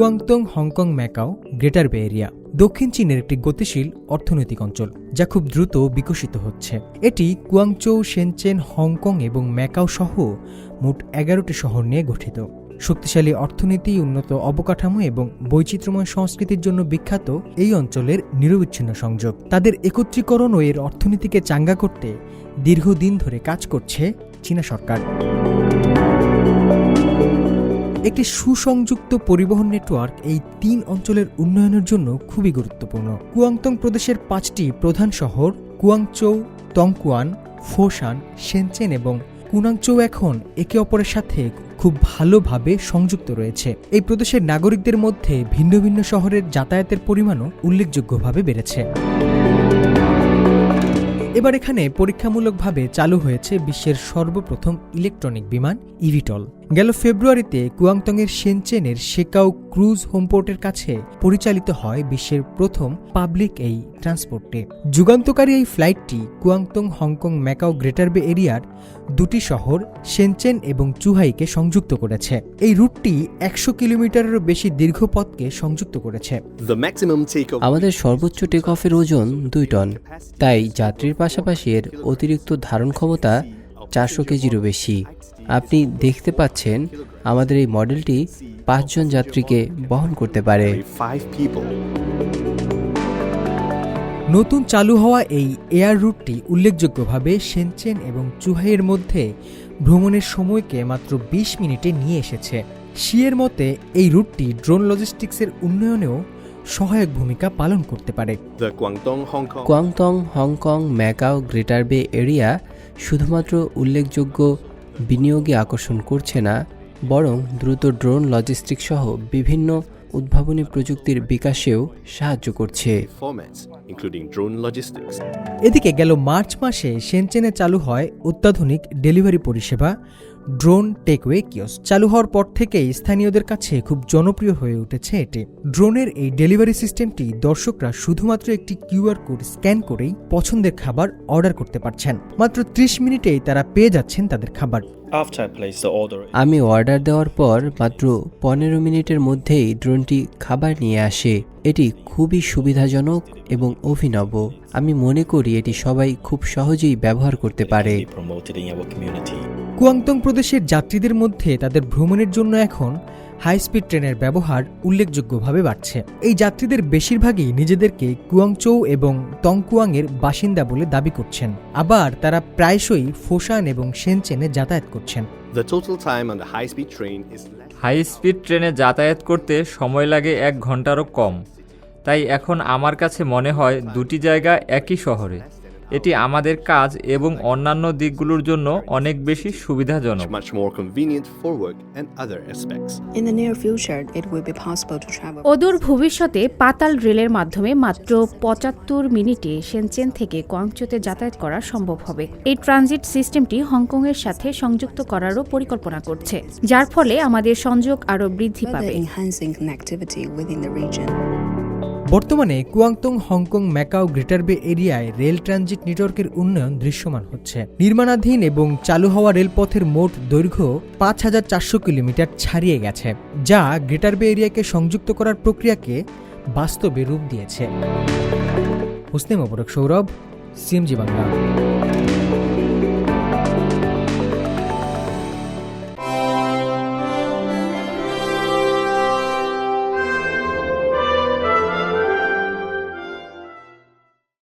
Guangdong Hong Kong, Macau, Greater Bay Area, দক্ষিণ চীনের একটি গতিশীল অর্থনৈতিক অঞ্চল, যা খুব দ্রুত বিকশিত হচ্ছে। এটি কুয়াংচৌ সেনচেন, হংকং এবং ম্যাকাও সহ মোট এগারোটি শহর নিয়ে গঠিত। শক্তিশালী অর্থনীতি, উন্নত অবকাঠামো এবং বৈচিত্র্যময় সংস্কৃতির জন্য বিখ্যাত এই অঞ্চলের নিরবিচ্ছিন্ন সংযোগ। তাদের একত্রীকরণ ও এর অর্থনীতিকে চাঙ্গা করতে দীর্ঘদিন ধরে কাজ করছে চীনা সরকার। একটি সুসংযুক্ত পরিবহন নেটওয়ার্ক এই তিন অঞ্চলের উন্নয়নের জন্য খুবই গুরুত্বপূর্ণ। কুয়াংতং প্রদেশের পাঁচটি প্রধান শহর কুয়াংচৌ, তংকুয়ান ফোশান সেনচেন এবং কুনাংচৌ এখন একে অপরের সাথে খুব ভালোভাবে সংযুক্ত রয়েছে। এই প্রদেশের নাগরিকদের মধ্যে ভিন্ন ভিন্ন শহরের যাতায়াতের পরিমাণও উল্লেখযোগ্যভাবে বেড়েছে। এবার এখানে পরীক্ষামূলকভাবে চালু হয়েছে বিশ্বের সর্বপ্রথম ইলেকট্রনিক বিমান ইভিটল। গেল ফেব্রুয়ারিতে কুয়াংতংয়ের সেনচেনের শেকাও ক্রুজ হোমপোর্টের কাছে পরিচালিত হয় বিশ্বের প্রথম পাবলিক এই ট্রান্সপোর্টে। যুগান্তকারী এই ফ্লাইটটি Guangdong Hong Kong Macau Greater Bay এরিয়ার দুটি শহর সেনচেন এবং চুহাইকে সংযুক্ত করেছে। এই রুটটি একশো কিলোমিটারেরও বেশি দীর্ঘ পথকে সংযুক্ত করেছে। আমাদের সর্বোচ্চ টেক অফের ওজন দুই টন। তাই যাত্রীর পাশাপাশি এর অতিরিক্ত ধারণ ক্ষমতা চারশো কেজিরও বেশি। আপনি দেখতে পাচ্ছেন আমাদের এই মডেলটি পাঁচজন যাত্রীকে বহন করতে পারে। নতুন চালু হওয়া এই এয়ার রুটটি উল্লেখযোগ্যভাবে সেনচেন এবং চুহাইয়ের মধ্যে ভ্রমণের সময়কে মাত্র ২০ মিনিটে নিয়ে এসেছে। শিয়ের মতে এই রুটটি ড্রোন লজিস্টিক্সের উন্নয়নেও সহায়ক ভূমিকা পালন করতে পারে। Guangdong Hong Kong Macau Greater Bay Area শুধুমাত্র উল্লেখযোগ্য বিনিয়োগে আকর্ষণ করছে না বরং দ্রুত ড্রোন লজিস্টিক সহ বিভিন্ন উদ্ভাবনী প্রযুক্তির বিকাশেও সাহায্য করছে. এদিকে গেল মার্চ মাসে সেনচেনে চালু হয় অত্যাধুনিক ডেলিভারি পরিষেবা। ড্রোন টেকওয়ে কিয়স চালু হওয়ার পর থেকেই স্থানীয়দের কাছে খুব জনপ্রিয় হয়ে উঠেছে এটি। ড্রোনের এই ডেলিভারি সিস্টেমটি দর্শকরা শুধুমাত্র একটি কিউআর কোড স্ক্যান করেই পছন্দের খাবার অর্ডার করতে পারছেন। মাত্র ত্রিশ মিনিটেই তারা পেয়ে যাচ্ছেন তাদের খাবার। আমি অর্ডার দেওয়ার পর মাত্র পনেরো মিনিটের মধ্যেই ড্রোনটি খাবার নিয়ে আসে। এটি খুবই সুবিধাজনক এবং অভিনব। আমি মনে করি এটি সবাই খুব সহজেই ব্যবহার করতে পারে. কুয়াংতং প্রদেশের যাত্রীদের মধ্যে তাদের ভ্রমণের জন্য এখন হাই স্পিড ট্রেনের ব্যবহার উল্লেখযোগ্যভাবে বাড়ছে। এই যাত্রীদের বেশিরভাগই নিজেদেরকে কুয়াংচৌ এবং তংকুয়াংয়ের বাসিন্দা বলে দাবি করছেন। আবার তারা প্রায়শই ফোসান এবং সেনচেনে যাতায়াত করছেন. হাই স্পিড ট্রেনে যাতায়াত করতে সময় লাগে এক ঘন্টারও কম। তাই এখন আমার কাছে মনে হয় দুটি জায়গা একই শহরে। এটি আমাদের কাজ এবং অন্যান্য দিকগুলোর জন্য অনেক বেশি সুবিধাজনক। Much more convenient for work and other aspects. In the near future, it will be possible to travel. অদূর ভবিষ্যতে পাতাল রেলের মাধ্যমে মাত্র পঁচাত্তর মিনিটে সেনচেন থেকে কোয়াংচোতে যাতায়াত করা সম্ভব হবে। এই ট্রানজিট সিস্টেমটি হংকংয়ের সাথে সংযুক্ত করারও পরিকল্পনা করছে যার ফলে আমাদের সংযোগ আরও বৃদ্ধি পাবে। বর্তমানে কুয়াংতং, হংকং, ম্যাকাও, গ্রেটার বে এরিয়ায় রেল ট্রানজিট নেটওয়ার্কের উন্নয়ন দৃশ্যমান হচ্ছে। নির্মাণাধীন এবং চালু হওয়া রেলপথের মোট দৈর্ঘ্য পাঁচ হাজার চারশো কিলোমিটার ছাড়িয়ে গেছে, যা গ্রেটার বে এরিয়াকে সংযুক্ত করার প্রক্রিয়াকে বাস্তবে রূপ দিয়েছে। হুসনে মোবারক সৌরভ, সিএমজি বাংলা।